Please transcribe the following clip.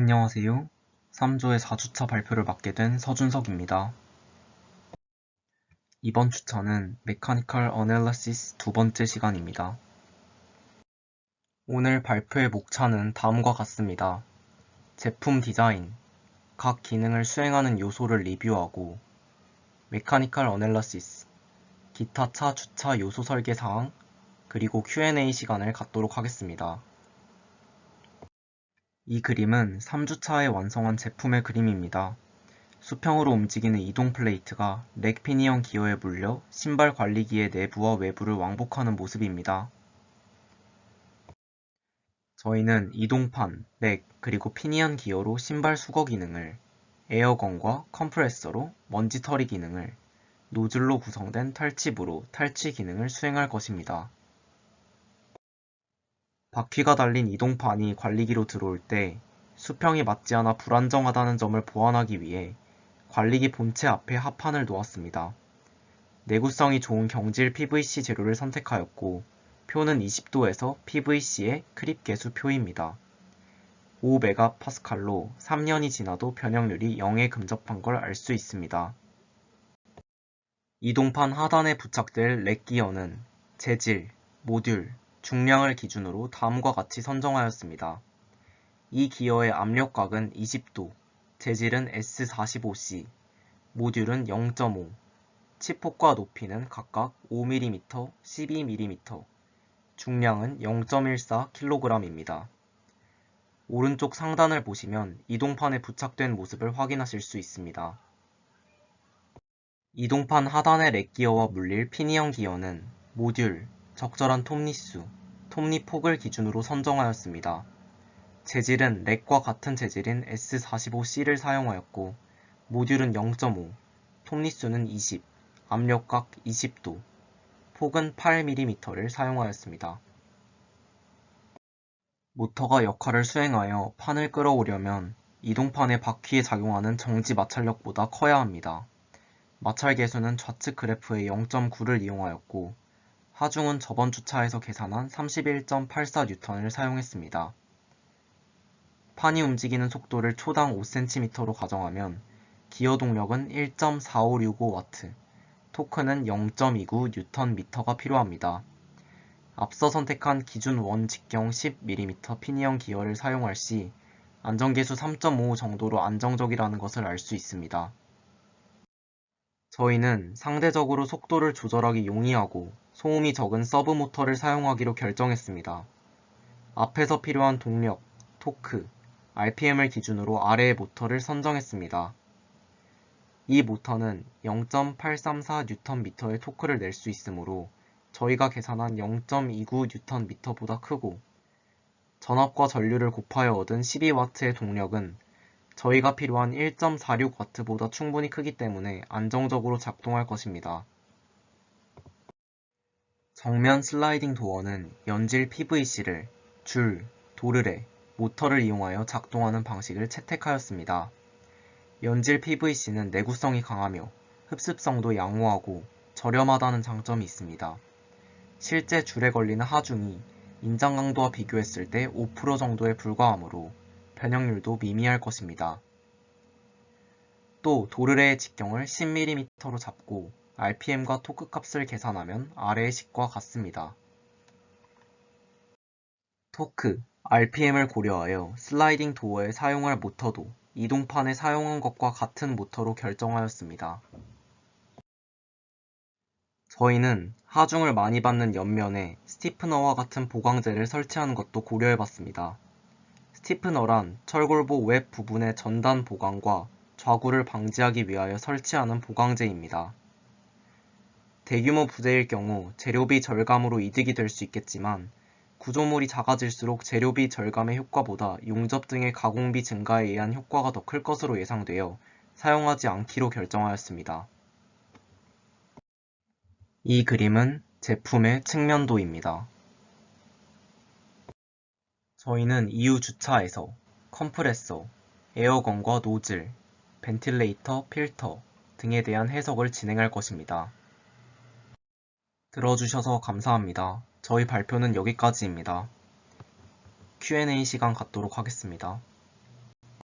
안녕하세요. 3조의 4주차 발표를 맡게 된 서준석입니다. 이번 주차는 Mechanical Analysis 두 번째 시간입니다. 오늘 발표의 목차는 다음과 같습니다. 제품 디자인, 각 기능을 수행하는 요소를 리뷰하고 Mechanical Analysis, 기타 차 주차 요소 설계 사항, 그리고 Q&A 시간을 갖도록 하겠습니다. 이 그림은 3주차에 완성한 제품의 그림입니다. 수평으로 움직이는 이동 플레이트가 렉 피니언 기어에 물려 신발 관리기의 내부와 외부를 왕복하는 모습입니다. 저희는 이동판, 렉, 그리고 피니언 기어로 신발 수거 기능을, 에어건과 컴프레서로 먼지 처리 기능을, 노즐로 구성된 탈취부로 탈취 기능을 수행할 것입니다. 바퀴가 달린 이동판이 관리기로 들어올 때 수평이 맞지 않아 불안정하다는 점을 보완하기 위해 관리기 본체 앞에 합판을 놓았습니다. 내구성이 좋은 경질 PVC 재료를 선택하였고 표는 20도에서 PVC의 크립 개수 표입니다. 5메가파스칼로 3년이 지나도 변형률이 0에 근접한 걸 알 수 있습니다. 이동판 하단에 부착될 렉 기어는 재질, 모듈, 중량을 기준으로 다음과 같이 선정하였습니다. 이 기어의 압력각은 20도, 재질은 S45C, 모듈은 0.5, 치폭과 높이는 각각 5mm, 12mm, 중량은 0.14kg입니다. 오른쪽 상단을 보시면 이동판에 부착된 모습을 확인하실 수 있습니다. 이동판 하단의 렉기어와 물릴 피니언 기어는 모듈, 적절한 톱니수, 톱니 폭을 기준으로 선정하였습니다. 재질은 렉과 같은 재질인 S45C를 사용하였고 모듈은 0.5, 톱니수는 20, 압력각 20도, 폭은 8mm를 사용하였습니다. 모터가 역할을 수행하여 판을 끌어오려면 이동판의 바퀴에 작용하는 정지 마찰력보다 커야 합니다. 마찰 계수는 좌측 그래프의 0.9를 이용하였고 하중은 저번 주차에서 계산한 31.84N을 사용했습니다. 판이 움직이는 속도를 초당 5cm로 가정하면 기어 동력은 1.4565W, 토크는 0.29Nm가 필요합니다. 앞서 선택한 기준 원 직경 10mm 피니언 기어를 사용할 시 안정계수 3.5 정도로 안정적이라는 것을 알 수 있습니다. 저희는 상대적으로 속도를 조절하기 용이하고 소음이 적은 서브 모터를 사용하기로 결정했습니다. 앞에서 필요한 동력, 토크, RPM을 기준으로 아래의 모터를 선정했습니다. 이 모터는 0.834Nm의 토크를 낼 수 있으므로 저희가 계산한 0.29Nm보다 크고 전압과 전류를 곱하여 얻은 12W의 동력은 저희가 필요한 1.46W보다 충분히 크기 때문에 안정적으로 작동할 것입니다. 정면 슬라이딩 도어는 연질 PVC를 줄, 도르래, 모터를 이용하여 작동하는 방식을 채택하였습니다. 연질 PVC는 내구성이 강하며 흡습성도 양호하고 저렴하다는 장점이 있습니다. 실제 줄에 걸리는 하중이 인장 강도와 비교했을 때 5% 정도에 불과하므로 변형률도 미미할 것입니다. 또 도르래의 직경을 10mm로 잡고 RPM과 토크 값을 계산하면 아래의 식과 같습니다. 토크, RPM을 고려하여 슬라이딩 도어에 사용할 모터도 이동판에 사용한 것과 같은 모터로 결정하였습니다. 저희는 하중을 많이 받는 옆면에 스티프너와 같은 보강재를 설치하는 것도 고려해봤습니다. 스티프너란 철골보 웹 부분의 전단 보강과 좌구를 방지하기 위하여 설치하는 보강재입니다. 대규모 부재일 경우 재료비 절감으로 이득이 될 수 있겠지만 구조물이 작아질수록 재료비 절감의 효과보다 용접 등의 가공비 증가에 의한 효과가 더 클 것으로 예상되어 사용하지 않기로 결정하였습니다. 이 그림은 제품의 측면도입니다. 저희는 이후 주차에서 컴프레서, 에어건과 노즐, 벤틸레이터, 필터 등에 대한 해석을 진행할 것입니다. 들어주셔서 감사합니다. 저희 발표는 여기까지입니다. Q&A 시간 갖도록 하겠습니다.